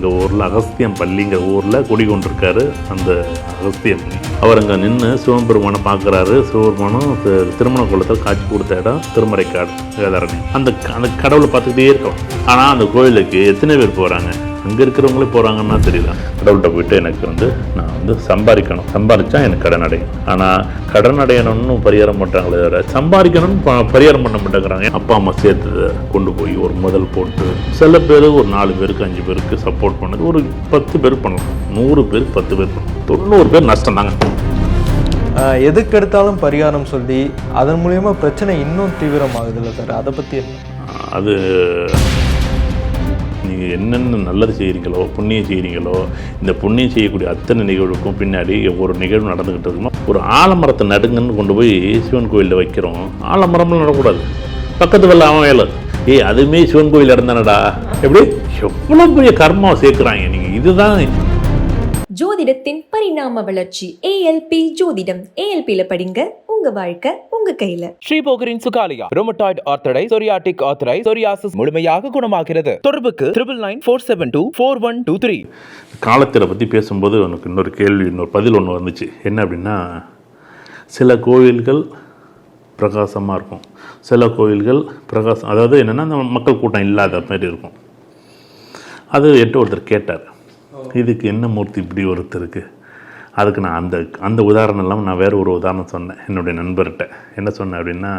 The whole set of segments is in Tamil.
எங்கள் ஊரில் அகஸ்தியம் பள்ளிங்கிற ஊரில் குடிகொண்டிருக்காரு அந்த அகஸ்தியம் அவர் அங்கே நின்று சிவபெருமானை பார்க்குறாரு. சிவபெருமானும் திருமண குளத்தில் காட்சி கொடுத்த இடம் திருமறைக்காடு வேதாரணி அந்த அந்த கடவுளை பார்த்துக்கிட்டே இருக்கோம். ஆனால் அந்த கோயிலுக்கு எத்தனை பேர் போகிறாங்க அங்கே இருக்கிறவங்களே போகிறாங்கன்னா தெரியல. கடவுள்கிட்ட போயிட்டு எனக்கு வந்து நான் வந்து சம்பாதிக்கணும். சம்பாதிச்சா எனக்கு கடன் அடையும் ஆனால் கடன் அடையணும்னு பரிகாரம் பண்ணுறாங்களே தவிர சம்பாதிக்கணும்னு பரிகாரம் பண்ண மாட்டேங்கிறாங்க. அப்பா அம்மா சேர்த்து கொண்டு போய் ஒரு முதல் போட்டு சில பேர் ஒரு நாலு பேருக்கு அஞ்சு பேருக்கு சப்போர்ட் பண்ணது. ஒரு பத்து பேர் பண்ணலாம். நூறு பேர் பத்து பேர் பண்ணலாம். தொண்ணூறு பேர் நஷ்டம் தாங்க. ஆஹ் எதுக்கு எடுத்தாலும் பரிகாரம் சொல்லி அதன் மூலியமா பிரச்சனை இன்னும் தீவிரமாகுதுல்ல சார். அதை பத்தி என்ன? அது நீங்கள் என்னென்ன நல்லது செய்கிறீங்களோ புண்ணியம் செய்கிறீங்களோ இந்த புண்ணியம் செய்யக்கூடிய அத்தனை நிகழ்வுக்கும் பின்னாடி ஒரு நிகழ்வு நடந்துக்கிட்டு இருக்குமோ? ஒரு ஆலமரத்தை நடுங்கன்னு கொண்டு போய் சிவன் கோயிலில் வைக்கிறோம். ஆலமரம்லாம் நடக்கூடாது. பக்கத்து வெள்ள அவன் வேலை ஏய் அதுவுமே சிவன் கோயில் இறந்தானடா எப்படி? எவ்வளோ பெரிய கர்மாவை சேர்க்குறாங்க நீங்கள் இதுதான். ஜோதிடத்தின் பரிணாம வளர்ச்சி. ஏஎல்பி ஜோதிடம். ஏஎல்பியில் படிங்க. உங்க வாழ்க்கை உங்க கையில. ஸ்ரீபோகரின் சுகாலியா ரோமட்டாய்டு ஆர்த்தடை சொரியாட்டிக் ஆர்த்தடை சொரியாசிஸ் முழுமையாக குணமாகிறது. தொடர்புக்கு triple nine four seven two four one two three காலத்தில பற்றி பேசும்போது எனக்கு இன்னொரு கேள்வி இன்னொரு பதில் ஒன்று வந்துச்சு. என்ன அப்படின்னா சில கோயில்கள் பிரகாசமாக இருக்கும். சில கோயில்கள் பிரகாசம் அதாவது என்னென்னா அந்த மக்கள் கூட்டம் இல்லாத மாதிரி இருக்கும். அது என்கிட்ட ஒருத்தர் கேட்டார். இதுக்கு என்ன மூர்த்தி இப்படி ஒருத்தருக்கு? அதுக்கு நான் அந்த அந்த உதாரணம் இல்லாமல் நான் வேறு ஒரு உதாரணம் சொன்னேன் என்னுடைய நண்பர்கிட்ட. என்ன சொன்னேன் அப்படின்னா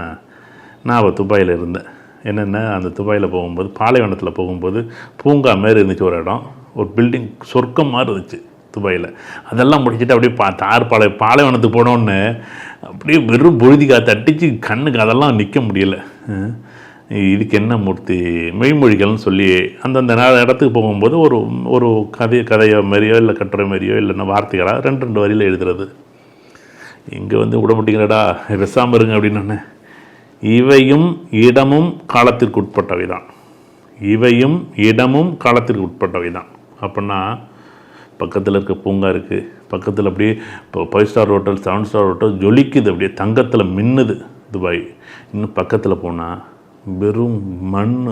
நான் அவள் துபாயில் இருந்தேன். என்னென்ன அந்த துபாயில் போகும்போது பாலைவனத்தில் போகும்போது பூங்கா மாரி இருந்துச்சு ஒரு இடம். ஒரு பில்டிங் சொர்க்கம் மாதிரி இருந்துச்சு துபாயில். அதெல்லாம் முடிச்சுட்டு அப்படியே பா தார் பாலை பாலைவனத்துக்கு போனோன்னு அப்படியே வெறும் பொழுதி காற்று அடித்து கண்ணுக்கு அதெல்லாம் நிற்க முடியல. இதுக்கு என்ன மூர்த்தி? மெய்மொழிகள்னு சொல்லி அந்தந்த இடத்துக்கு போகும்போது ஒரு ஒரு கதை கதையோ மாதிரியோ இல்லை கட்டுரை மாதிரியோ இல்லைன்னா வார்த்தைகளாக ரெண்டு ரெண்டு வரியில் எழுதுறது. இங்கே வந்து விட மாட்டீங்களடா வெசாமல் இருங்க அப்படின்னு இவையும் இடமும் காலத்திற்கு உட்பட்டவை தான் இவையும் இடமும் காலத்திற்கு உட்பட்டவை தான் அப்படின்னா பக்கத்தில் இருக்க பூங்கா இருக்குது பக்கத்தில் அப்படியே இப்போ five star hotel seven star hotel ஜொலிக்குது அப்படியே தங்கத்தில் மின்னுது துபாய். இன்னும் பக்கத்தில் போனால் வெறும் மண்.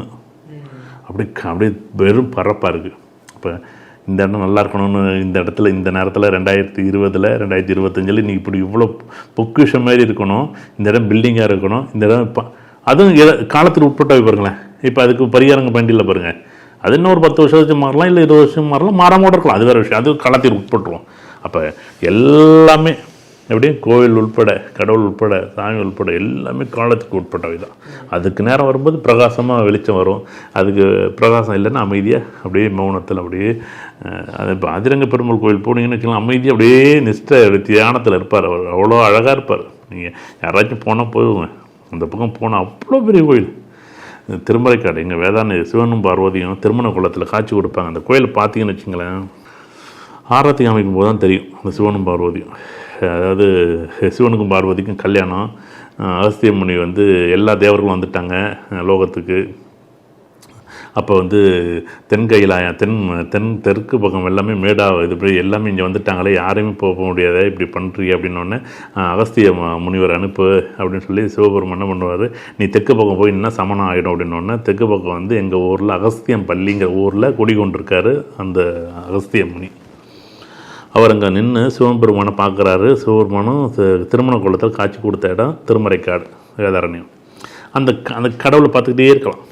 அப்படி அப்படியே வெறும் பரப்பாக இருக்குது இப்போ இந்த இடம் நல்லா இருக்கணும்னு இந்த இடத்துல இந்த நேரத்தில் ரெண்டாயிரத்தி இருபதில் ரெண்டாயிரத்தி இருபத்தஞ்சில் நீ இப்படி இவ்வளோ பொக்கிஷம் மாதிரி இருக்கணும். இந்த இடம் பில்டிங்காக இருக்கணும். இந்த இடம் இப்போ அதுவும் எத- காலத்துக்கு உட்பட்டவை பாருங்களேன். இப்போ அதுக்கு பரிகாரங்க பண்டியில் பாருங்கள் அது இன்னும் ஒரு பத்து வருஷம் வச்சு மாறலாம் இல்லை இருபது வருஷம் மாறலாம் மாறாம இருக்கலாம். அது வேறு விஷயம். அது காலத்திற்கு உட்பட்டுருவோம் அப்போ எல்லாமே எப்படியும் கோவில் உள்பட கடவுள் உட்பட சாமி உள்பட எல்லாமே காலத்துக்கு உட்பட்டவை தான். அதுக்கு நேரம் வரும்போது பிரகாசமாக வெளிச்சம் வரும். அதுக்கு பிரகாசம் இல்லைன்னா அமைதியாக அப்படியே மௌனத்தில் அப்படியே அது இப்போ அதிரங்க பெருமாள் கோவில் போனீங்கன்னு வச்சுக்கலாம் அமைதியாக அப்படியே நிஷ்ட தியானத்தில் இருப்பார் அவர். அவ்வளோ அழகாக இருப்பார். நீங்கள் யாராச்சும் போனால் போதுங்க. அந்த பக்கம் போனால் அவ்வளோ பெரிய கோயில் திருமலைக்காடு எங்கள் வேதாந்த சிவனும் பார்வதியும் திருமண குளத்தில் காட்சி கொடுப்பாங்க. அந்த கோயில் பார்த்தீங்கன்னு வச்சுங்களேன் ஆரத்தி அமைக்கும் போது தான் தெரியும். அந்த சிவனும் பார்வதியும். அதாவது சிவனுக்கும் பார்வதிக்கும் கல்யாணம். அகஸ்திய முனி வந்து எல்லா தேவர்களும் வந்துட்டாங்க லோகத்துக்கு. அப்போ வந்து தென் தென் தென் தெற்கு பக்கம் எல்லாமே மேடாக இது போய் எல்லாமே இங்கே வந்துட்டாங்களே யாரையுமே போக போக முடியாது இப்படி பண்ணுறீங்க அப்படின்னோடனே அகஸ்திய முனிவர் அனுப்பு அப்படின்னு சொல்லி சிவபெருமன் என்ன பண்ணுவார் நீ தெற்கு பக்கம் போய் நின்னா சமணம் ஆகிடும் அப்படின்னோடனே தெற்கு பக்கம் வந்து எங்கள் ஊரில் அகஸ்தியம் பள்ளிங்கிற ஊரில் குடிகொண்டிருக்காரு அந்த அகஸ்திய முனி. அவர் அங்கே நின்று சிவபெருமானை பார்க்குறாரு. சிவபெருமானும் திருமண குளத்தில் காட்சி கொடுத்த இடம் திருமறைக்காடு வேதாரண்யம். அந்த அந்த கடவுளை பார்த்துக்கிட்டே இருக்கலாம்.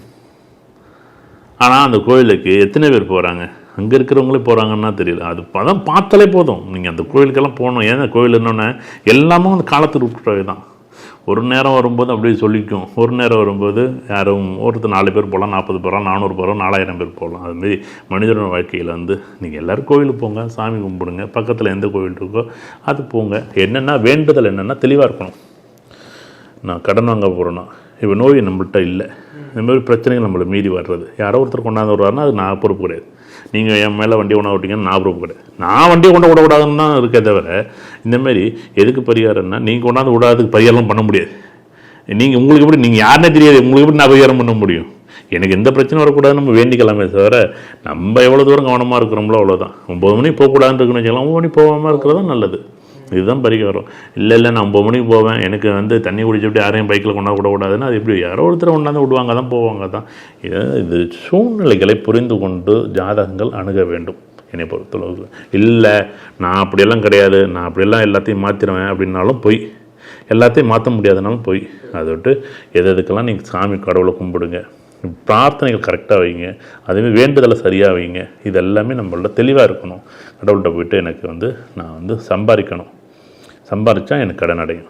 ஆனால் அந்த கோயிலுக்கு எத்தனை பேர் போகிறாங்க அங்கே இருக்கிறவங்களே போகிறாங்கன்னா தெரியல. அது அதான் பார்த்தாலே போதும். நீங்கள் அந்த கோயிலுக்கெல்லாம் போகணும். ஏன்னா கோயில் என்னென்ன எல்லாமும் அந்த காலத்துக்கு உட்பட்டவை தான் ஒரு நேரம் வரும்போது அப்படியே சொல்லிக்கும். ஒரு நேரம் வரும்போது யாரும் ஒருத்தர் நாலு பேர் போகலாம் நாற்பது போகிறோம் நானூறு போகிறோம் நாலாயிரம் பேர் போகலாம். அதுமாரி மனிதனோட வாழ்க்கையில் வந்து நீங்கள் எல்லோரும் கோவிலுக்கு போங்க சாமி கும்பிடுங்க பக்கத்தில் எந்த கோவில் இருக்கோ அது போங்க. என்னென்னா வேண்டுதல் என்னென்னா தெளிவாக இருக்கணும். நான் கடன் வாங்க போகிறேன்னா இப்போ நோய் நம்மள்கிட்ட இல்லை. இந்தமாதிரி பிரச்சனைகள் நம்மளை மீறி வர்றது. யாரோ ஒருத்தர் கொண்டாந்து வருவாருன்னா அது நான் பொறுப்பு கிடையாது. நீங்கள் என் மேலே வண்டி கொண்டா விட்டீங்கன்னு நான் பொறுப்பு கிடையாது. நான் வண்டியை கொண்டு விடக்கூடாதுன்னு தான் இருக்கே தவிர இந்தமாரி எதுக்கு பரிகாரம்னா நீங்கள் கொண்டாந்து விடாததுக்கு பரிகாரம் பண்ண முடியாது. நீங்கள் உங்களுக்கு எப்படி நீங்கள் யாருன்னே தெரியாது உங்களுக்கு எப்படி நான் பரிகாரம் பண்ண முடியும்? எனக்கு எந்த பிரச்சனையும் வரக்கூடாதுன்னு நம்ம வேண்டிக்கலாமே தவிர நம்ம எவ்வளோ தூரம் கவனமாக இருக்கிறோம்ளோ அவ்வளோதான் ஒம்பது மணிக்கு போகக்கூடாதுன்னு இருக்குன்னு வச்சுக்கலாம் ஒம்பது மணி போகாமல் இருக்கிறது தான் நல்லது. இதுதான் பரிகாரம். இல்லை இல்லை நான் ஒம்பது மணிக்கு போவேன் எனக்கு வந்து தண்ணி குடிச்சுட்டு யாரையும் பைக்கில் கொண்டாந்து விடக்கூடாதுன்னா அது எப்படி யாரோ ஒருத்தர் கொண்டாந்து விடுவாங்க தான் போவாங்க தான் இது சூழ்நிலைகளை புரிந்து கொண்டு ஜாதகங்கள் அணுக வேண்டும். என்னை பொறுத்தளவுக்கு. இல்லை நான் அப்படியெல்லாம் கிடையாது. நான் அப்படியெல்லாம் எல்லாத்தையும் மாற்றிடுவேன் அப்படின்னாலும் பொய். எல்லாத்தையும் மாற்ற முடியாதுனாலும் பொய். அதை விட்டு எது எதுக்கெல்லாம் நீங்கள் சாமி கடவுளை கும்பிடுங்க. பிரார்த்தனைகள் கரெக்டாக வைங்க. அதேமாதிரி வேண்டுதலை சரியாக வைங்க. இது எல்லாமே நம்மளோட தெளிவாக இருக்கணும். கடவுள்கிட்ட போயிட்டு எனக்கு வந்து நான் வந்து சம்பாதிக்கணும். சம்பாதிச்சா எனக்கு கடன் அடையும்.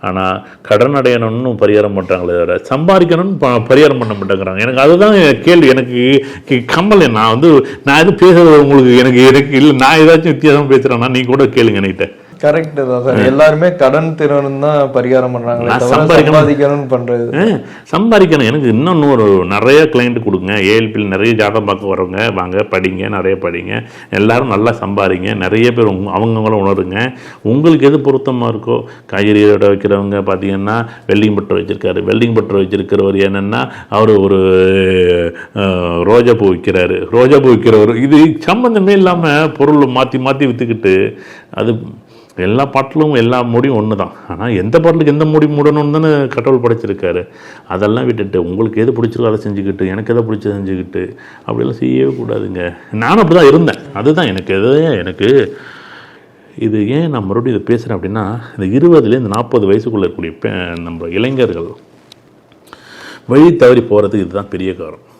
ஆனால் கடன் அடையணும்னு பரிகாரம் பண்ணுறாங்களே தவிர சம்பாதிக்கணும்னு ப பரிகாரம் பண்ண மாட்டேங்கிறாங்க. எனக்கு அதுதான் கேள்வி. எனக்கு கி- நான் வந்து நான் எதுவும் பேசுறது உங்களுக்கு எனக்கு எனக்கு இல்லை நான் ஏதாச்சும் வித்தியாசம் பேசுகிறேன்னா நீங்கள் கூட கேளுங்க என்கிட்ட கரெக்ட் தான் சார். எல்லாருமே கடன் தீரணும் தான் பரிகாரம் சம்பாதிக்கணும். சம்பாதிக்கணும்னு பண்றது சம்பாதிக்கணும். எனக்கு இன்னும் ஒரு நிறைய கிளைண்ட் கொடுங்க. ஏஎல்பியில் நிறைய ஜாதகம் பார்க்க வரவங்க வாங்க படிங்க நிறைய படிங்க. எல்லாரும் நல்லா சம்பாதிங்க. நிறைய பேர் அவங்கவங்களும் உணருங்க. உங்களுக்கு எது பொருத்தமாக இருக்கோ காய்கறி கடை வைக்கிறவங்க பார்த்தீங்கன்னா வெல்டிங் பட்டர் வச்சுருக்காரு. வெல்டிங் பட்டர் வச்சிருக்கிறவர் என்னென்னா அவர் ஒரு ரோஜா பூ விற்கிறாரு ரோஜா பூ விற்கிறவர் இது சம்மந்தமே இல்லாமல் பொருள் மாற்றி மாற்றி விற்றுக்கிட்டு அது எல்லா பாட்டிலும் எல்லா மூடியும் ஒன்று தான் ஆனால் எந்த பாட்டிலுக்கு எந்த மூடி மூடணும்னு தானே கடவுள் படைச்சிருக்காரு. அதெல்லாம் விட்டுட்டு உங்களுக்கு எது பிடிச்சிருக்கோ அதை செஞ்சுக்கிட்டு எனக்கு எதை பிடிச்சதை செஞ்சுக்கிட்டு அப்படிலாம் செய்யவே கூடாதுங்க. நானும் அப்படி தான் இருந்தேன். அதுதான் எனக்கு எது எனக்கு இது ஏன் நான் மறுபடியும் இதை பேசுகிறேன் அப்படின்னா இந்த இருபதுலேருந்து நாற்பது வயசுக்குள்ளே இருக்கக்கூடிய நம்ம இளைஞர்கள் வழி தவறி போகிறதுக்கு இதுதான் பெரிய காரணம்.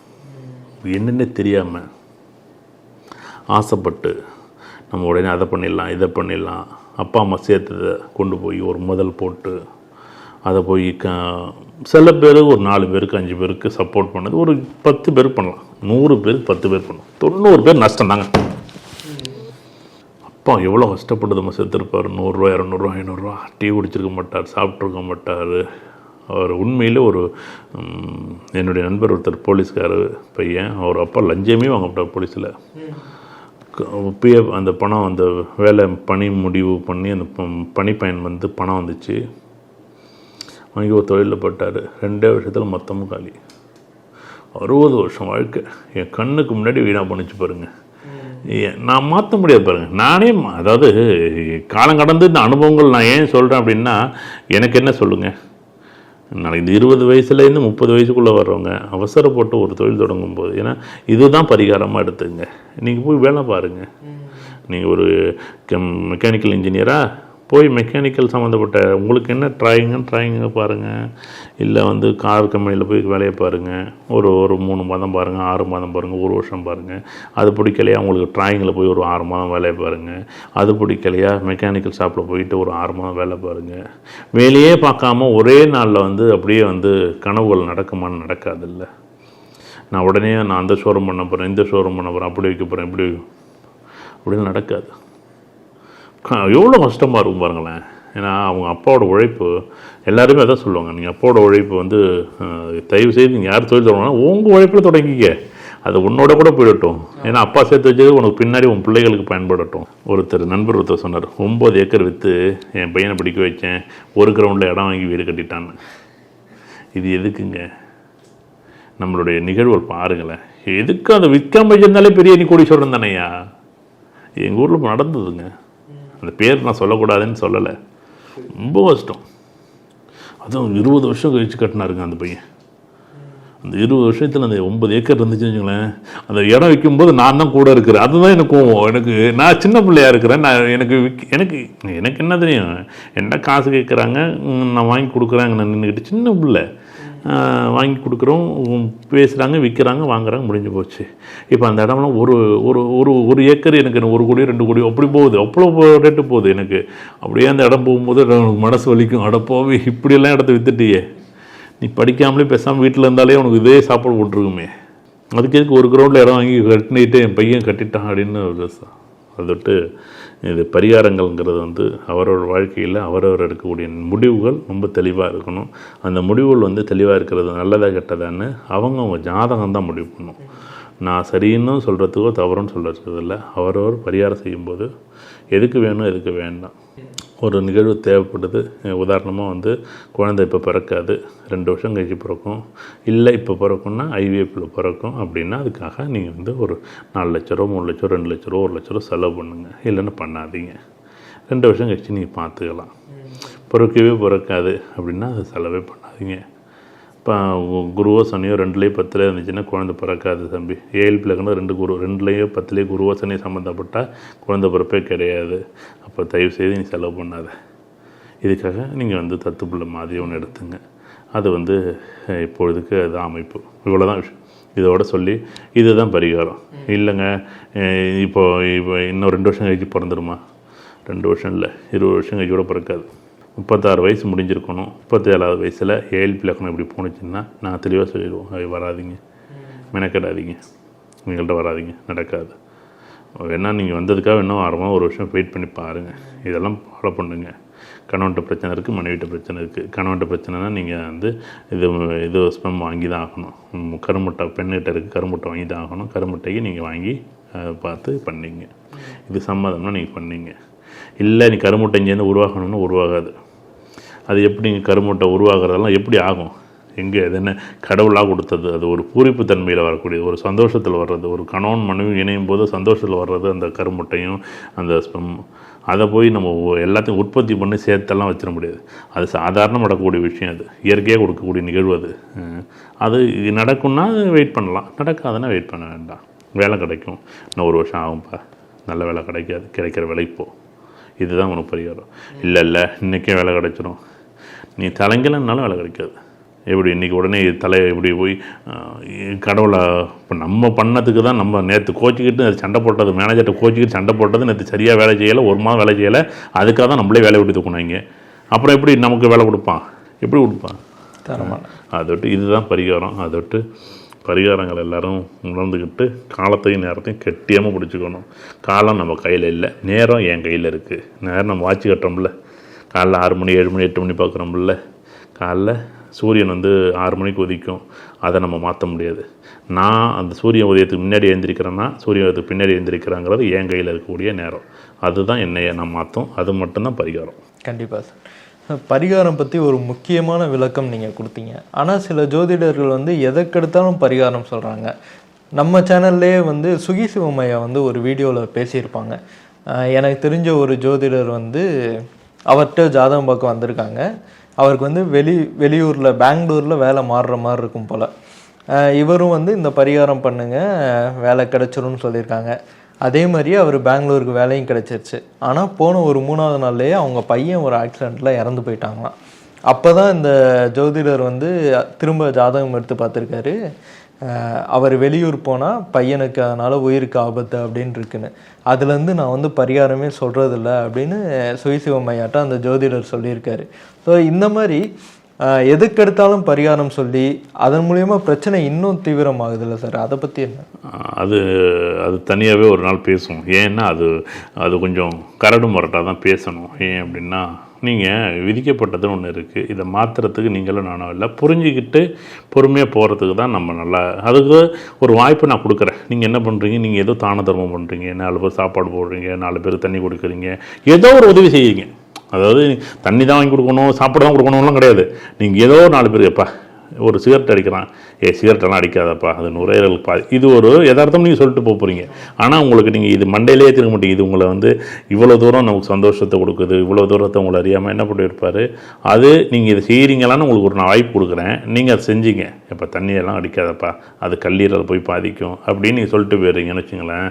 என்னென்ன தெரியாமல் ஆசைப்பட்டு நம்ம உடனே அதை பண்ணிடலாம் இதை பண்ணிடலாம் அப்பா அம்மா சேர்த்ததை கொண்டு போய் ஒரு முதல் போட்டு அதை போய் க சில பேர் ஒரு நாலு பேருக்கு அஞ்சு பேருக்கு சப்போர்ட் பண்ணது. ஒரு பத்து பேர் பண்ணலாம். நூறு பேர் பத்து பேர் பண்ணலாம். தொண்ணூறு பேர் நஷ்டம் தாங்க. அப்பா எவ்வளோ கஷ்டப்பட்டு நம்ம செத்துருப்பார். நூறுரூவா இரநூறுவா ஐநூறுரூவா. டீ குடிச்சிருக்க மாட்டார் சாப்பிட்ருக்க மாட்டார். அவர் உண்மையிலே ஒரு என்னுடைய நண்பர் ஒருத்தர் போலீஸ்காரர் பையன். அவர் அப்பா லஞ்சமே வாங்க மாட்டார் போலீஸில். பிஎஃப் அந்த பணம் அந்த வேலை பணி முடிவு பண்ணி அந்த ப- பணிப்பயன் வந்து பணம் வந்துச்சு. வாங்கி ஒரு தொழிலில் பட்டார். ரெண்டே வருஷத்தில் மொத்தமும் காலி. அறுபது வருஷம் வாழ்க்கை. என் கண்ணுக்கு முன்னாடி வீணாக பண்ணிச்சு பாருங்க. ஏ- நான் மாற்ற முடியாது பாருங்க. நானே அதாவது காலம் கடந்து இந்த அனுபவங்கள் நான் ஏன் சொல்கிறேன் அப்படின்னா எனக்கு என்ன சொல்லுங்கள் நாளைக்கு இந்த இருபது வயசுலேருந்து முப்பது வயசுக்குள்ளே வர்றவங்க அவசரப்பட்டு ஒரு தொழில் தொடங்கும் போது ஏன்னா இதுதான் பரிகாரமாக எடுத்துங்க நீங்கள் போய் வேலை பாருங்கள் நீங்கள் ஒரு மெக்கானிக்கல் இன்ஜினியராக போய் மெக்கானிக்கல் சம்மந்தப்பட்ட உங்களுக்கு என்ன ட்ராயிங்கு ட்ராயிங்கை பாருங்கள் இல்லை வந்து கார் கம்பெனியில் போய் வேலையை பாருங்கள் ஒரு ஒரு மூணு மாதம் பாருங்கள் ஆறு மாதம் பாருங்கள் ஒரு வருஷம் பாருங்கள் அது பிடிக்கலையா? உங்களுக்கு ட்ராயிங்கில் போய் ஒரு ஆறு மாதம் வேலையை பாருங்கள் அது பிடிக்கலையா? மெக்கானிக்கல் ஷாப்பில் போயிட்டு ஒரு ஆறு மாதம் வேலை பாருங்கள் வேலையே பார்க்காம ஒரே நாளில் வந்து அப்படியே வந்து கனவுகள் நடக்குமான்னு நடக்காதில்ல. நான் உடனே நான் அந்த ஷோரூம் பண்ண போகிறேன் இந்த ஷோரூம் பண்ண போகிறேன் அப்படி வைக்க போகிறேன் இப்படி வைக்க- அப்படின்னு நடக்காது. எவ்வளோ கஷ்டமாக இருக்கும் பாருங்களேன். ஏன்னா அவங்க அப்பாவோட உழைப்பு எல்லாருமே அதான் சொல்லுவாங்க. நீங்கள் அப்பாவோட உழைப்பு வந்து தயவு செய்து நீங்கள் யார் தொழில் தொடங்கினா உங்கள் உழைப்பில் தொடங்கிக்க. அது உன்னோட கூட போயிடட்டும். ஏன்னா அப்பா சேர்த்து வச்சது உனக்கு பின்னாடி உன் பிள்ளைகளுக்கு பயன்படட்டும். ஒருத்தர் நண்பர் ஒருத்தர் சொன்னார் ஒம்பது ஏக்கர் விற்று என் பையனை படிக்க வச்சேன். ஒரு கிரவுண்டில் இடம் வாங்கி வீடு கட்டிட்டான்னு. இது எதுக்குங்க? நம்மளுடைய நிகழ்வுகள் பாருங்களேன். எதுக்கு அதை விற்காம வச்சிருந்தாலே பெரிய நீ கோடீஸ்வரன் தானையா? எங்கள் ஊரில் நடந்ததுங்க. அந்த பேர் நான் சொல்லக்கூடாதுன்னு சொல்லலை. ரொம்ப கஷ்டம். அதுவும் இருபது வருஷம் கழிச்சு கட்டினாருங்க அந்த பையன். அந்த இருபது வருஷத்தில் அந்த ஒன்பது ஏக்கர் இருந்துச்சுன்னு வச்சுங்களேன். அந்த இடம் விற்கும்போது நான் தான் கூட இருக்கிறேன். அதுதான் எனக்கு கோவம். எனக்கு நான் சின்ன பிள்ளையா இருக்கிறேன். நான் எனக்கு விக்- எனக்கு எனக்கு என்ன தெரியும்? என்ன காசு கேட்குறாங்க நான் வாங்கி கொடுக்குறாங்க நான் நின்றுக்கிட்டு சின்ன பிள்ளை. வாங்கி கொடுக்குறோம் பேசுகிறாங்க விற்கிறாங்க வாங்குறாங்க முடிஞ்சு போச்சு. இப்போ அந்த இடம்லாம் ஒரு ஒரு ஒரு ஒரு ஏக்கர் எனக்கு ஒரு கோடி ரெண்டு கோடி அப்படி போகுது. அவ்வளோ ரேட்டு போகுது எனக்கு. அப்படியே அந்த இடம் போகும்போது உனக்கு மனசு வலிக்கும். அட இப்படியெல்லாம் இடத்த வித்துட்டியே. நீ படிக்காமலே பேசாமல் வீட்டில் இருந்தாலே உனக்கு இதே சாப்பாடு போட்டிருக்குமே. அதுக்கு எதுக்கு ஒரு கிரௌண்டில் இடம் வாங்கி கட்டினிட்டு என் பையன் கட்டிட்டான் அப்படின்னு ஒரு ச- அதை விட்டு இது பரிகாரங்கள்ங்கிறது வந்து அவரோட வாழ்க்கையில் அவரவர் எடுக்கக்கூடிய முடிவுகள் ரொம்ப தெளிவாக இருக்கணும். அந்த முடிவுகள் வந்து தெளிவாக இருக்கிறது நல்லதா கெட்டதான்னு அவங்க அவங்க ஜாதகம் தான் முடிவு பண்ணும். நான் சரின்னு சொல்கிறதுக்கோ தவறுன்னு சொல்கிறது இல்லை. அவரவர் பரிகாரம் செய்யும்போது எதுக்கு வேணும் எதுக்கு வேண்டாம். ஒரு நிகழ்வு தேவைப்படுது. உதாரணமாக வந்து குழந்தை இப்போ பிறக்காது ரெண்டு வருஷம் கழிச்சு பிறக்கும். இல்லை இப்போ பிறக்கும்னா ஐவிஎஃப்பில் பிறக்கும் அப்படின்னா அதுக்காக நீங்கள் வந்து ஒரு நாலு லட்ச ரூபா மூணு லட்ச ரூபா ரெண்டு லட்ச ரூபா ஒரு லட்ச ரூபா செலவு பண்ணுங்கள் இல்லைன்னு பண்ணாதீங்க. ரெண்டு வருஷம் கழிச்சு நீங்கள் பார்த்துக்கலாம் பிறக்கவே பிறக்காது அப்படின்னா அது செலவே பண்ணாதீங்க. குருவோ சனியோ ரெண்டுலேயே பத்தில் இருந்துச்சுன்னா குழந்தை பிறக்காது தம்பி. ஏழு பிள்ளைக்குன்னா ரெண்டு குரு ரெண்டுலேயோ பத்துலேயோ குருவோ சனியோ சம்மந்தப்பட்டால் குழந்தை பிறப்பே கிடையாது. அப்போ தயவு செய்து நீ செலவு பண்ணாத. இதுக்காக நீங்கள் வந்து தத்துப்புள்ள மாதிரி ஒன்று எடுத்துங்க. அது வந்து இப்பொழுதுக்கு அது அமைப்பு. இவ்வளோதான் விஷயம். இதோட சொல்லி இதுதான் பரிகாரம். இல்லைங்க இப்போ இப்போ இன்னும் ரெண்டு வருஷம் கழிச்சு பிறந்துருமா? ரெண்டு வருஷம் இல்லை இருபது வருஷம் கழிச்சு கூட பிறக்காது. முப்பத்தாறு வயசு முடிஞ்சிருக்கணும். முப்பத்தேழாவது வயசில் ஏழு பிளக்கணம் இப்படி போணுச்சுன்னா நான் தெளிவாக சொல்லிடுவோம் அது வராதிங்க. மெனக்கெடாதீங்க. எங்கள்கிட்ட வராதீங்க. நடக்காது. வேணால் நீங்கள் வந்ததுக்காக இன்னும் ஆரமாக ஒரு வருஷம் வெயிட் பண்ணி பாருங்கள் இதெல்லாம் ஃபாலோ பண்ணுங்க. கணவன்கிட்ட பிரச்சனை இருக்குது மனைவிட்ட பிரச்சனை இருக்குது கணவன்கிட்ட பிரச்சனைனா நீங்கள் வந்து இது இது ஸ்பெம் வாங்கி தான் ஆகணும். கருமுட்டை பெண்ணுகிட்ட இருக்குது கருமுட்டை வாங்கி தான் ஆகணும். கருமுட்டைக்கு நீங்கள் வாங்கி பார்த்து பண்ணிங்க. இது சம்மதம்னா நீங்கள் பண்ணிங்க. இல்லை நீ கருமுட்டை இங்கேருந்து உருவாகணும்னு உருவாகாது. அது எப்படி கருமூட்டை உருவாகிறதெல்லாம் எப்படி ஆகும்? எங்கே? அது என்ன? கடவுளாக கொடுத்தது. அது ஒரு பூரிப்பு தன்மையில் வரக்கூடியது ஒரு சந்தோஷத்தில் வர்றது ஒரு கணவன் மனைவி இணையும் போது சந்தோஷத்தில் வர்றது அந்த கருமுட்டையும் அந்த அதை போய் நம்ம எல்லாத்தையும் உற்பத்தி பண்ணி சேர்த்தெல்லாம் வச்சிட முடியாது. அது சாதாரண நடக்கக்கூடிய விஷயம் அது. இயற்கையாக கொடுக்கக்கூடிய நிகழ்வு அது. அது இது நடக்கும்னா வெயிட் பண்ணலாம். நடக்காதுன்னா வெயிட் பண்ண வேண்டாம். வேலை கிடைக்கும். இன்னும் ஒரு வருஷம் ஆகும்ப்பா நல்ல வேலை கிடைக்காது. கிடைக்கிற வேலைக்கு போ இதுதான் உனக்கு பரிகாரம். இல்லை இல்லை. இன்றைக்கே வேலை கிடைச்சிரும். நீ தலைங்கலன்னாலும் வேலை கிடைக்காது. எப்படி இன்றைக்கி உடனே தலை இப்படி போய் கடவுளை இப்போ நம்ம பண்ணதுக்கு தான் நம்ம நேற்று கோச்சிக்கிட்டு அது சண்டை போட்டது மேனேஜர்கிட்ட கோச்சிக்கிட்டு சண்டை போட்டது நேற்று சரியாக வேலை செய்யலை ஒரு மாதம் வேலை செய்யலை அதுக்காக தான் நம்மளே வேலை விட்டு தூக்குனாங்க அப்புறம் எப்படி நமக்கு வேலை கொடுப்பான்? எப்படி கொடுப்பான்? தரமான அதொட்டு இதுதான் பரிகாரம். அதொட்டு பரிகாரங்கள் எல்லாரும் உணர்ந்துக்கிட்டு காலத்தையும் நேரத்தையும் கெட்டியாமல் பிடிச்சிக்கணும். காலம் நம்ம கையில் இல்லை. நேரம் என் கையில் இருக்குது நேரம் நம்ம வாட்ச் கட்டுறோம்ல. காலைல ஆறு மணி ஏழு மணி எட்டு மணி பார்க்குறோம்ல. காலைல சூரியன் வந்து ஆறு மணிக்கு உதிக்கும். அதை நம்ம மாற்ற முடியாது. நான் அந்த சூரிய உதயத்துக்கு முன்னாடி எழுந்திருக்கிறேன்னா சூரியன் உதயத்துக்கு பின்னாடி எழுந்திருக்கிறாங்கிறது என் கையில் இருக்கக்கூடிய நேரம். அதுதான் என்னைய நான் மாற்றும். அது மட்டும்தான் பரிகாரம். கண்டிப்பாக சார். பரிகாரம் பற்றி ஒரு முக்கியமான விளக்கம் நீங்கள் கொடுத்தீங்க. ஆனால் சில ஜோதிடர்கள் வந்து எதற்கெடுத்தாலும் பரிகாரம் சொல்கிறாங்க நம்ம சேனல்லே வந்து சுகி சிவமையா வந்து ஒரு வீடியோவில் பேசியிருப்பாங்க. எனக்கு தெரிஞ்ச ஒரு ஜோதிடர் வந்து அவர்கிட்ட ஜாதகம் பார்க்க வந்திருக்காங்க. அவருக்கு வந்து வெளி வெளியூரில் பெங்களூரில் வேலை மாறுற மாதிரி இருக்கும் போல். இவரும் வந்து இந்த பரிகாரம் பண்ணுங்கள் வேலை கிடச்சிரும்னு சொல்லியிருக்காங்க. அதே மாதிரியே அவர் பெங்களூருக்கு வேலையும் கிடச்சிருச்சு. ஆனால் போன ஒரு மூணாவது நாள்லேயே அவங்க பையன் ஒரு ஆக்சிடெண்ட்டில் இறந்து போயிட்டாங்களாம். அப்போ தான் இந்த ஜோதிடர் வந்து திரும்ப ஜாதகம் எடுத்து பார்த்துருக்காரு. அவர் வெளியூர் போனால் பையனுக்கு அதனால் உயிருக்கு ஆபத்து அப்படின்னு இருக்குன்னு. அதுலேருந்து நான் வந்து பரிகாரமே சொல்கிறதில்ல அப்படின்னு சுயசிவமையாட்ட அந்த ஜோதிடர் சொல்லியிருக்காரு. ஸோ இந்த மாதிரி எதுக்கெடுத்தாலும் பரிகாரம் சொல்லி அதன் மூலயமா பிரச்சனை இன்னும் தீவிரமாகுதுல்ல சார். அதை பற்றி என்ன? அது அது தனியாகவே ஒரு நாள் பேசும் ஏன்னா அது அது கொஞ்சம் கரடு முரட்டாக தான் பேசணும். ஏன் அப்படின்னா நீங்கள் விதிக்கப்பட்டதுன்னு ஒன்று இருக்குது இதை மாற்றுறதுக்கு நீங்களும் நானும் இல்லை. புரிஞ்சுக்கிட்டு பொறுமையாக போகிறதுக்கு தான் நம்ம நல்லா அதுக்கு ஒரு வாய்ப்பு நான் கொடுக்குறேன். நீங்கள் என்ன பண்ணுறீங்க நீங்கள் ஏதோ தான தர்மம் பண்ணுறீங்க நாலு பேர் சாப்பாடு போடுறீங்க. நாலு பேர் தண்ணி கொடுக்குறீங்க. ஏதோ ஒரு உதவி செய்யுங்க அதாவது தண்ணி தான் வாங்கி கொடுக்கணும் சாப்பாடு தான் கொடுக்கணும்லாம் கிடையாது. நீங்கள் ஏதோ நாலு பேர் எப்பா ஒரு சிகரெட் அடிக்கிறான். ஏ சிகரெட்டெல்லாம் அடிக்காதப்பா. அது நுரையீரலுக்கு பா இது ஒரு யதார்த்தம் நீங்கள் சொல்லிட்டு போக போகிறீங்க ஆனால் உங்களுக்கு நீங்கள் இது மண்டையிலே திரும்ப மாட்டீங்க. இது உங்களை வந்து இவ்வளோ தூரம் நமக்கு சந்தோஷத்தை கொடுக்குது. இவ்வளோ தூரத்தை உங்களை அறியாமல் என்ன பண்ணியிருப்பார் அது நீங்கள் இதை செய்கிறீங்களான்னு உங்களுக்கு ஒரு நான் வாய்ப்பு கொடுக்குறேன். நீங்கள் அதை செஞ்சீங்க. இப்போ தண்ணியெல்லாம் அடிக்காதப்பா. அது கல்லீரல் போய் பாதிக்கும் அப்படின்னு நீங்கள் சொல்லிட்டு போயிடுறீங்கன்னு வச்சுங்களேன்.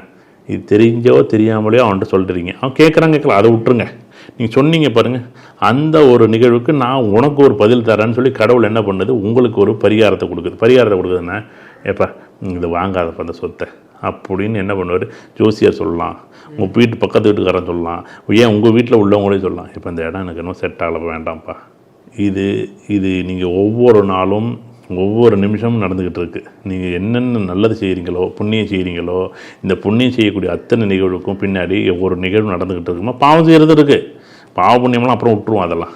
இது தெரிஞ்சோ தெரியாமலையோ அவன்கிட்ட சொல்லிட்டுறீங்க அவன் கேட்குறான் கேட்கல அதை விட்டுருங்க. நீங்கள் சொன்னீங்க பாருங்கள் அந்த ஒரு நிகழ்வுக்கு நான் உனக்கு ஒரு பதில் தரேன்னு சொல்லி கடவுள் என்ன பண்ணுது? உங்களுக்கு ஒரு பரிகாரத்தை கொடுக்குது. பரிகாரத்தை கொடுக்குதுன்னா ஏப்பா இது வாங்காதப்பா அந்த சொத்தை. அப்படின்னு என்ன பண்ணுவார்? ஜோசியர் சொல்லலாம். உங்கள் வீட்டு பக்கத்து வீட்டுக்காரன் சொல்லலாம். ஏன் உங்கள் வீட்டில் உள்ளவங்களே சொல்லலாம். இப்போ இந்த இடம் எனக்கு இன்னும் செட் ஆகல வேண்டாம்ப்பா. இது இது நீங்கள் ஒவ்வொரு நாளும் ஒவ்வொரு நிமிஷமும் நடந்துக்கிட்டு இருக்கு. நீங்கள் என்னென்ன நல்லது செய்கிறீங்களோ புண்ணியம் செய்கிறீங்களோ இந்த புண்ணியம் செய்யக்கூடிய அத்தனை நிகழ்வுக்கும் பின்னாடி ஒவ்வொரு நிகழ்வு நடந்துக்கிட்டு இருக்குமா? பாவம் செய்கிறது இருக்குது பாவ புண்ணியம்லாம் அப்புறம் விட்டுருவோம் அதெல்லாம்.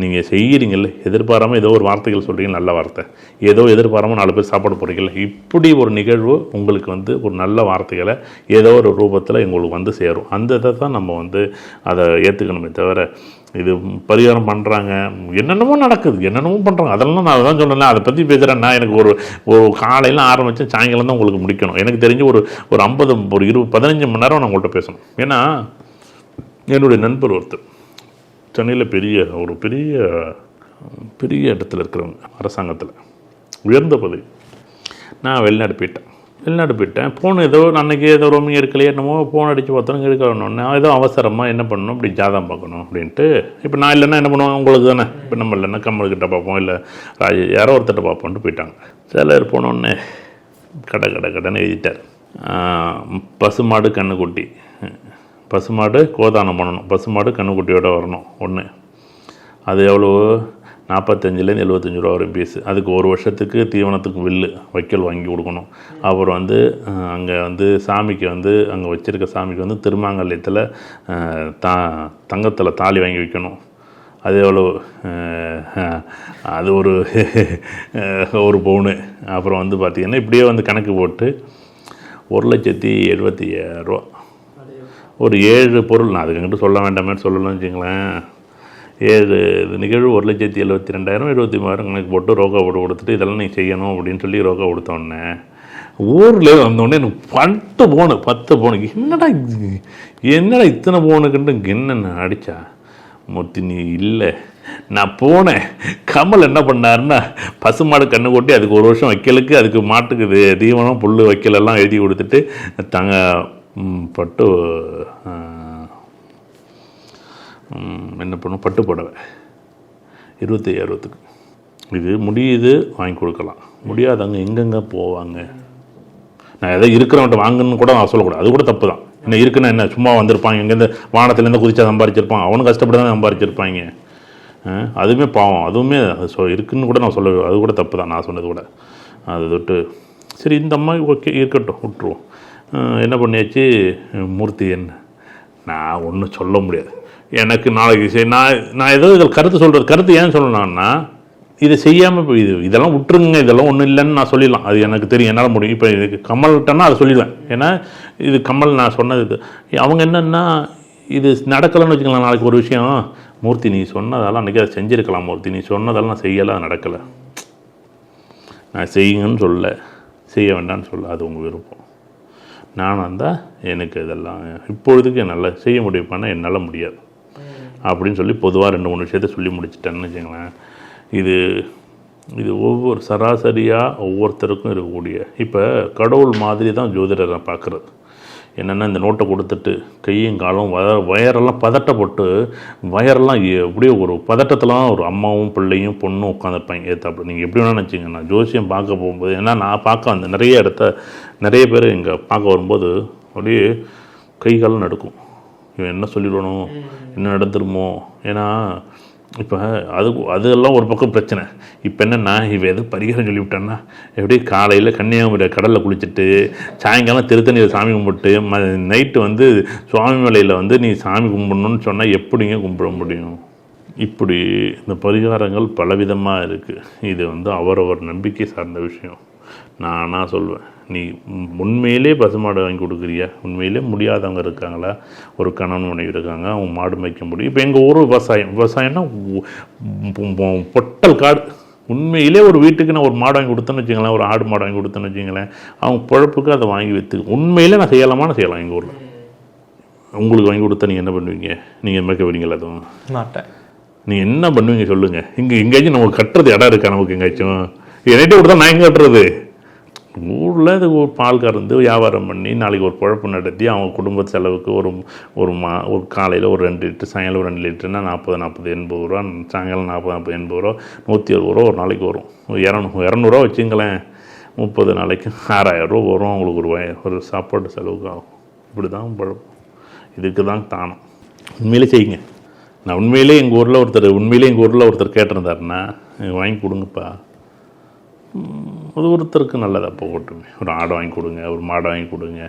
நீங்கள் செய்கிறீங்கல்ல எதிர்பாராமல் ஏதோ ஒரு வார்த்தைகள் சொல்கிறீங்க நல்ல வார்த்தை. ஏதோ எதிர்பாராமல் நாலு பேர் சாப்பாடு போடுறீங்கல்ல இப்படி ஒரு நிகழ்வு உங்களுக்கு வந்து ஒரு நல்ல வார்த்தைகளை ஏதோ ஒரு ரூபத்தில் எங்களுக்கு வந்து சேரும். அந்த இதை தான் நம்ம வந்து அதை ஏற்றுக்கணுமே தவிர இது பரிகாரம் பண்ணுறாங்க என்னென்னமோ நடக்குது என்னென்னமோ பண்ணுறாங்க அதெல்லாம் நான் அதான் சொன்னேன் அதை பற்றி பேசுகிறேன்னா எனக்கு ஒரு ஒரு காலையில் ஆரம்பித்து சாயங்காலம் தான் உங்களுக்கு முடிக்கணும். எனக்கு தெரிஞ்சு ஒரு ஒரு ஐம்பது ஒரு இருபது பதினஞ்சு மணி நேரம் நான் உங்கள்கிட்ட பேசணும். ஏன்னா என்னுடைய நண்பர் ஒருத்தர். சென்னையில் பெரிய ஒரு பெரிய பெரிய இடத்துல இருக்கிறவங்க அரசாங்கத்தில். உயர்ந்த பதவி. நான் வெளிநாடு போயிட்டேன். வெளிநாடு போயிட்டேன். ஃபோன் ஏதோ அன்னைக்கு ஏதோ ரோமிங் எடுக்கலையே என்னமோ ஃபோன் அடித்து பார்த்தோம் எடுக்கணும்னு ஏதோ அவசரமாக என்ன பண்ணணும் அப்படி ஜாதகம் பார்க்கணும் அப்படின்ட்டு. இப்போ நான் இல்லைன்னா என்ன பண்ணுவோம்? உங்களுக்கு தானே. இப்போ நம்ம இல்லைன்னா கம்மல்கிட்ட பார்ப்போம். இல்லை ராஜ யாரோ ஒருத்தட்ட பார்ப்போன்ட்டு போயிட்டாங்க. சிலர் போனோடனே கடை கடை கடைன்னு எழுதிட்டார். ஆஹ், பசுமாடு கண்ணுக்குட்டி பசுமாடு கோதானம் பண்ணணும். பசுமாடு கண்ணுக்குட்டியோடு வரணும். ஒன்று அது எவ்வளோ நாற்பத்தஞ்சிலேருந்து எழுபத்தஞ்சு ரூபா வரும் பீஸு அதுக்கு ஒரு வருஷத்துக்கு தீவனத்துக்கு வில்லு வைக்கல் வாங்கி கொடுக்கணும். அப்புறம் வந்து அங்கே வந்து சாமிக்கு வந்து அங்கே வச்சுருக்க சாமிக்கு வந்து திருமாங்கல்யத்தில் தா தங்கத்தில் தாலி வாங்கி வைக்கணும். அது எவ்வளோ அது ஒரு ஒரு பவுனு. அப்புறம் வந்து பார்த்திங்கன்னா இப்படியே வந்து கணக்கு போட்டு ஒரு லட்சத்தி எழுபத்தி ஐயாயிரரூவா ஒரு ஏழு பொருள் நான் அதுக்கிட்ட சொல்ல வேண்டாமே சொல்லணும்னு வச்சுங்களேன். ஏழு இது நிகழ்வு ஒரு லட்சத்தி எழுபத்தி ரெண்டாயிரம் எழுபத்தி மூவாயிரம் கணக்கு போட்டு ரோக்கா போட்டு கொடுத்துட்டு இதெல்லாம் நீ செய்யணும் அப்படின்னு சொல்லி ரோக்கா கொடுத்தோடனே ஊரில் வந்தோடனே எனக்கு பத்து போனு பத்து போனுக்கு என்னடா என்னடா இத்தனை போனுக்குன்ட்டு என்னென்ன அடிச்சா? மூர்த்தி நீ இல்லை. நான் போனேன். கமல் என்ன பண்ணாருன்னா பசுமாடு கண்ணு கொட்டி அதுக்கு ஒரு வருஷம் வைக்கலுக்கு அதுக்கு மாட்டுக்குது தீவனம் புல் வைக்கலெல்லாம் எழுதி கொடுத்துட்டு தங்க பட்டு என்ன பண்ணும்? பட்டு புடவை. இருபத்தி ஐயாயிரத்துக்கு இது முடியுது வாங்கி கொடுக்கலாம். முடியாதவங்க எங்கெங்கே போவாங்க? நான் எதை இருக்கிறவன்ட்ட வாங்கன்னு கூட நான் சொல்லக்கூடாது. அது கூட தப்பு தான். என்ன இருக்குன்னா என்ன? சும்மா வந்திருப்பாங்க. எங்கேருந்து வானத்துலேருந்து குதிச்சா சம்பாரிச்சிருப்பான். அவனும் கஷ்டப்பட்டு தான் சம்பாரிச்சிருப்பாங்க அதுவுமே பாவம். அதுவுமே சொ இருக்குன்னு கூட நான் சொல்ல அது கூட தப்பு தான். நான் சொன்னது கூட. அது தொட்டு சரி இந்த அம்மா ஓகே இருக்கட்டும் விட்டுருவோம். என்ன பண்ணியாச்சு? மூர்த்தி என்ன நான் ஒன்றும் சொல்ல முடியாது. எனக்கு நாளைக்கு சரி நான் நான் ஏதோ இதில் கருத்து சொல்கிறது கருத்து ஏன் சொல்லணும்னா இதை செய்யாமல் இப்போ இது இதெல்லாம் விட்டுருங்க இதெல்லாம் ஒன்றும் இல்லைன்னு நான் சொல்லிடலாம். அது எனக்கு தெரியும் என்னால் முடியும். இப்போ இதுக்கு கமல்கிட்டனா அதை சொல்லிடுவேன். ஏன்னா இது கமல் நான் சொன்னது அவங்க என்னென்னா இது நடக்கலைன்னு வச்சுக்கலாம் நாளைக்கு ஒரு விஷயம். மூர்த்தி நீ சொன்னதெல்லாம் அன்றைக்கி அதை செஞ்சுருக்கலாம் மூர்த்தி. நீ சொன்னதெல்லாம் நான் செய்யலை நடக்கலை. நான் செய்யுங்கன்னு சொல்ல செய்ய வேண்டாம்னு சொல்ல அது உங்கள் விருப்பம். நான் வந்தால் எனக்கு இதெல்லாம் இப்பொழுதுக்கு என்னால் செய்ய முடியும் பண்ணால் என்னால் முடியாது. அப்படின்னு சொல்லி பொதுவாக ரெண்டு மூணு விஷயத்த சொல்லி முடிச்சிட்டேன்னு வச்சுங்களேன் இது இது ஒவ்வொரு சராசரியாக ஒவ்வொருத்தருக்கும் இருக்கக்கூடிய இப்போ கடவுள் மாதிரி தான் ஜோதிடரை பார்க்குறது என்னென்னா இந்த நோட்டை கொடுத்துட்டு கையும் காலும் வய வயரெல்லாம் பதட்டப்பட்டு வயரெல்லாம் எ- அப்படியே ஒரு பதட்டத்தெல்லாம் ஒரு அம்மாவும் பிள்ளையும் பொண்ணும் உட்காந்துருப்பாங்க. ஏத்தாப்புல. நீங்கள் எப்படி வேணால் நினச்சிங்க நான் ஜோசியம் பார்க்க போகும்போது ஏன்னா நான் பார்க்க வந்தேன் நிறைய இடத்த நிறைய பேர் இங்கே பார்க்க வரும்போது அப்படியே கை காலம் நடுக்கும். இவன் என்ன சொல்லிடணும்? என்ன நடந்துருமோ? ஏன்னா இப்போ அது அதெல்லாம் ஒரு பக்கம் பிரச்சனை. இப்போ என்னென்னா இவ எது பரிகாரம் சொல்லிவிட்டேன்னா எப்படி காலையில் கன்னியாகுமரி கடலில் குளிச்சுட்டு சாயங்காலம் திருத்தணியில் சாமி கும்பிட்டு ம நைட்டு வந்து சுவாமி மலையில் வந்து நீ சாமி கும்பிடணும்னு சொன்னால் எப்படிங்க கும்பிட முடியும்? இப்படி இந்த பரிகாரங்கள் பலவிதமாக இருக்குது இது வந்து அவரவர் நம்பிக்கை சார்ந்த விஷயம். நானாக சொல்வேன் நீ உண்மையிலே பசுமாடு வாங்கி கொடுக்குறியா? உண்மையிலே முடியாதவங்க இருக்காங்களா? ஒரு கணவன் மனைவி இருக்காங்க அவங்க மாடு மேய்க்க முடியும். இப்போ எங்கள் ஊர் விவசாயம் விவசாயம்னா பொட்டல் காடு. உண்மையிலே ஒரு வீட்டுக்கு நான் ஒரு மாடு வாங்கி கொடுத்தேன்னு வச்சுங்களேன் ஒரு ஆடு மாடு வாங்கி கொடுத்தேன்னு வச்சுங்களேன் அவங்க பொழப்புக்கு அதை வாங்கி விற்று உண்மையிலே நான் செய்யலாமான்னு செய்யலாம் எங்கள் ஊரில். உங்களுக்கு வாங்கி கொடுத்தா நீங்கள் என்ன பண்ணுவீங்க? நீங்கள் மேய்க்க வரீங்களா அதுவும்? மாட்டேன் நீங்கள் என்ன பண்ணுவீங்க சொல்லுங்கள் இங்கே எங்கேயாச்சும் நமக்கு கட்டுறது இடம் இருக்கா நமக்கு எங்கேயாச்சும்? என்கிட்ட கொடுத்தா நான் எங்கே கட்டுறது. ஊரில் இது ஒரு பால் கறந்து வியாபாரம் பண்ணி நாளைக்கு ஒரு குழப்பு நடத்தி அவங்க குடும்ப செலவுக்கு ஒரு ஒரு மா ஒரு காலையில் ஒரு ரெண்டு லிட்டர் சாயங்காலம் ஒரு ரெண்டு லிட்டர்னா நாற்பது நாற்பது எண்பது ரூபா சாயங்காலம் நாற்பது நாற்பது எண்பது ரூபா நூற்றி அறுபது ரூபா ஒரு நாளைக்கு வரும். ஒரு இரநூறுவா வச்சுங்களேன். முப்பது நாளைக்கு ஆறாயிரம் வரும் அவங்களுக்கு ஒரு வய ஒரு சாப்பாடு செலவுக்கு ஆகும். இப்படி தான் பழக்கம். இதுக்கு தான் தானம். உண்மையிலே செய்யுங்க. நான் உண்மையிலே எங்கள் ஊரில் ஒருத்தர் உண்மையிலே எங்கள் ஊரில் ஒருத்தர் கேட்டிருந்தாருன்னா வாங்கி கொடுங்கப்பா. அது ஒருத்தருக்கு நல்லதா போகட்டுமே. ஒரு ஆடை வாங்கி கொடுங்க ஒரு மாடை வாங்கி கொடுங்க.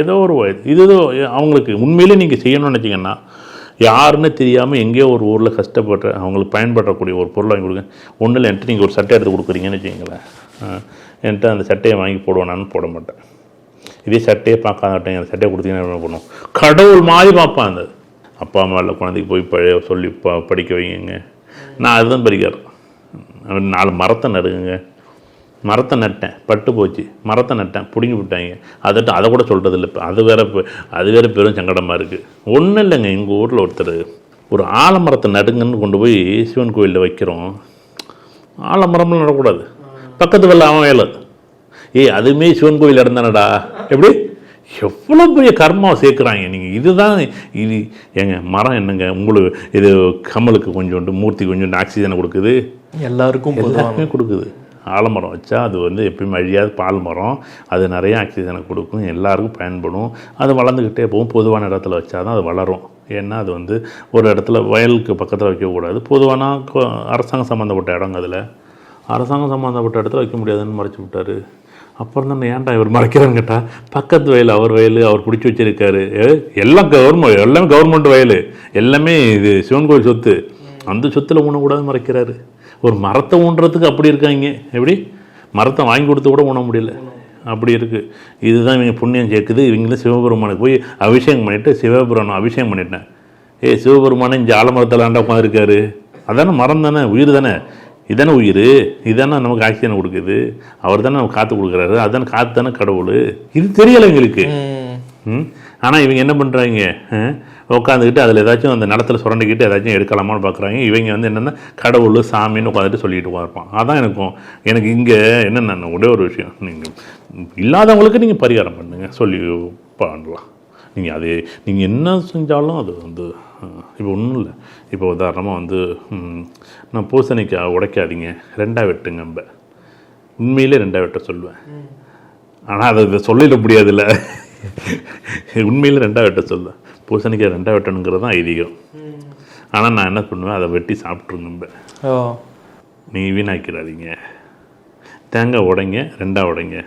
ஏதோ ஒரு வயது இது அவங்களுக்கு உண்மையிலே நீங்கள் செய்யணும்னு நினச்சிங்கன்னா யாருன்னு தெரியாமல் எங்கேயோ ஒரு ஊரில் கஷ்டப்படுற அவங்களுக்கு பயன்படக்கூடிய ஒரு பொருள் வாங்கி கொடுங்க. ஒன்றும் இல்லை என்கிட்ட நீங்கள் ஒரு சட்டை எடுத்து கொடுக்குறீங்கன்னு வச்சுக்கோங்களேன். என்கிட்ட அந்த சட்டையை வாங்கி போடுவேனான்னு போட மாட்டேன். இதே சட்டையை பார்க்காதட்டேங்க அந்த சட்டையை கொடுத்தீங்கன்னா என்ன பண்ணுவோம் கடவுள் மாதிரி பார்ப்பான் அந்த. அப்பா அம்மா இல்லை குழந்தைக்கு போய் பழைய சொல்லி ப படிக்க வைங்க. நான் அதுதான் பரிகாரம் நாலு மரத்தை நடுங்க மரத்தை நட்டேன் பட்டு போச்சு. மரத்தை நட்டேன் பிடுங்கி விட்டாங்க. அதட்ட அதை கூட சொல்கிறது இல்லை இப்போ. அது வேற அது வேற பெரும் சங்கடமாக இருக்குது ஒன்றும் இல்லைங்க எங்கள் ஊரில் ஒருத்தர் ஒரு ஆலமரத்தை நடுங்கன்னு கொண்டு போய் சிவன் கோயிலில் வைக்கிறோம். ஆலமரம்லாம் நடக்கூடாது. பக்கத்து வெள்ள அவன் வேலை. ஏய் அதுவுமே சிவன் கோயில் இருந்தானடா எப்படி? எவ்வளோ பெரிய கர்மாவை சேர்க்குறாங்க நீங்கள் இதுதான் இது ஏங்க மரம் என்னங்க? உங்களுக்கு இது கமலுக்கு கொஞ்சோண்டு மூர்த்தி கொஞ்சோண்டு ஆக்சிஜனை கொடுக்குது. எல்லாருக்கும் எல்லாருமே கொடுக்குது. ஆலமரம் வச்சா அது வந்து எப்பயுமே அழியாத. பால் மரம் அது நிறைய ஆக்சிஜனை கொடுக்கும். எல்லாருக்கும் பயன்படும். அது வளர்ந்துக்கிட்டே போகும். பொதுவான இடத்துல வச்சா தான் அது வளரும். ஏன்னா அது வந்து ஒரு இடத்துல வயலுக்கு பக்கத்தில் வைக்கக்கூடாது பொதுவான அரசாங்கம் சம்மந்தப்பட்ட இடங்க அதில். அரசாங்கம் சம்மந்தப்பட்ட இடத்துல வைக்க முடியாதுன்னு மறைச்சு விட்டாரு. அப்புறம் தான் ஏன்டா இவர் மறைக்கிறான்னு கேட்டால் பக்கத்து வயல் அவர் வயல் அவர் பிடிச்சி வச்சிருக்காரு. ஏ, எல்லாம் கவர்மெண்ட் எல்லாமே கவர்மெண்ட் வயல். எல்லாமே இது சிவன் கோயில் சொத்து. அந்த சொத்தில் உணவு கூடாது மறைக்கிறாரு. ஒரு மரத்தை ஊன்றதுக்கு அப்படி இருக்காங்க. எப்படி? மரத்தை வாங்கி கொடுத்து கூட ஊன முடியல. அப்படி இருக்குது இதுதான் இவங்க புண்ணியம் சேர்க்குது. இவங்களும் சிவபெருமானுக்கு போய் அபிஷேகம் பண்ணிவிட்டு சிவபெருமான் அபிஷேகம் பண்ணிட்டேன். ஏ சிவபெருமானே இங்கே ஆலமரத்தில் ஆண்டா உட்காந்துருக்காரு அதானே மரம் தானே? உயிர் தானே? இதானே உயிர். இதானே நமக்கு ஆக்சிஜன் கொடுக்குது. அவர் தானே நமக்கு காற்று கொடுக்குறாரு. அதானே காற்று தானே கடவுள். இது தெரியலை. ம். ஆனால் இவங்க என்ன பண்ணுறாங்க உட்காந்துக்கிட்டு அதில் ஏதாச்சும் அந்த நிலத்துல சுரண்டிக்கிட்டு ஏதாச்சும் எடுக்கலாமான்னு பார்க்குறாங்க இவங்க வந்து என்னென்னா கடவுள் சாமின்னு உட்காந்துட்டு சொல்லிட்டு இருப்பான் அதான் எனக்கும் எனக்கு இங்கே என்னென்ன ஒரே ஒரு விஷயம். நீங்கள் இல்லாதவங்களுக்கு நீங்கள் பரிகாரம் பண்ணுங்க சொல்லி பண்ணலாம். நீங்கள் அது நீங்கள் என்ன செஞ்சாலும் அது வந்து இப்போ ஒன்றும் இல்லை. இப்போ உதாரணமாக வந்து நான் பூசணிக்காய் உடைக்காதீங்க ரெண்டா வெட்டுங்க நம்ம உண்மையிலே ரெண்டா வெட்ட சொல்லுவேன். ஆனால் அதை இதை சொல்லிட முடியாதுல்ல. உண்மையில் ரெண்டா வெட்ட சொல்ல பூசணிக்காய் ரெண்டா வெட்டணுங்கிறது தான் ஐதீகம். ஆனால் நான் என்ன பண்ணுவேன் அதை வெட்டி சாப்பிட்ருங்க ஓ. நீ வீணாக்கிறாதீங்க தேங்காய் உடைங்க ரெண்டா உடைங்க.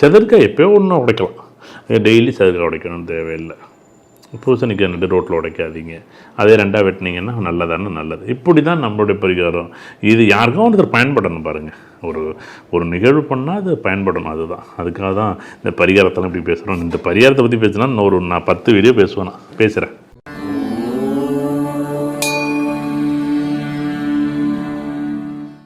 செதற்காய் எப்போயோ ஒன்று உடைக்கலாம். டெய்லி செதற்காய் உடைக்கணும் தேவையில்லை. பூசணிக்காய் நட்டு ரோட்டில் உடைக்காதீங்க. அதே ரெண்டாக வெட்டினீங்கன்னா நல்லதானே நல்லது. இப்படி தான் நம்மளுடைய பரிகாரம். இது யாருக்கும் ஒருத்தர் பயன்படணும் பாருங்கள் ஒரு ஒரு நிகழ்வு பண்ணால் அது பயன்படணும் அதுதான். அதுக்காக தான் இந்த பரிகாரத்தெல்லாம் இப்படி பேசுகிறோம் இந்த பரிகாரத்தை பற்றி பேசினா இன்னும் ஒரு நான் பத்து வீடியோ பேசுவேன் நான் பேசுகிறேன்